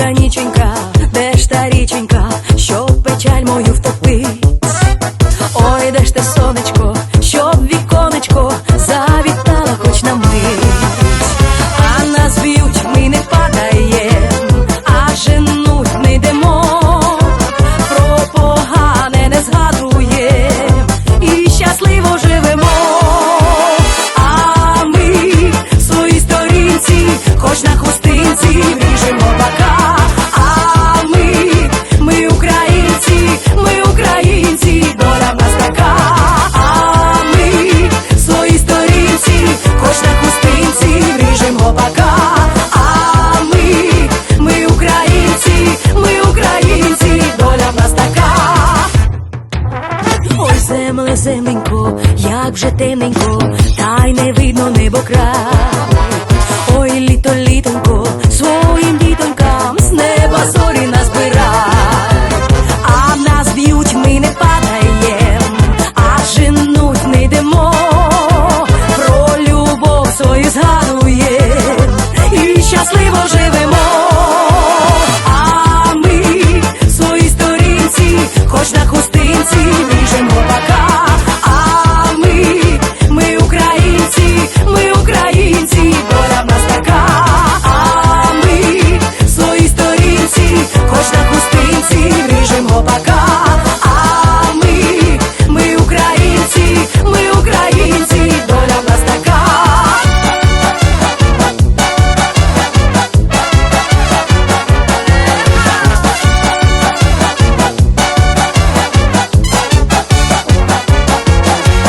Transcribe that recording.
та де ж та річенька, що печаль мою втопить? Ой, де ж те сонечко, щоб віконечко завітала хоч на мить. Так вже темненько, та й не видно небо край. Ой, літо, літонько, своїм дітонькам з неба зорі назбирай. А нас б'ють, ми не падаєм, а женуть не йдемо. Про любов свою згадуєм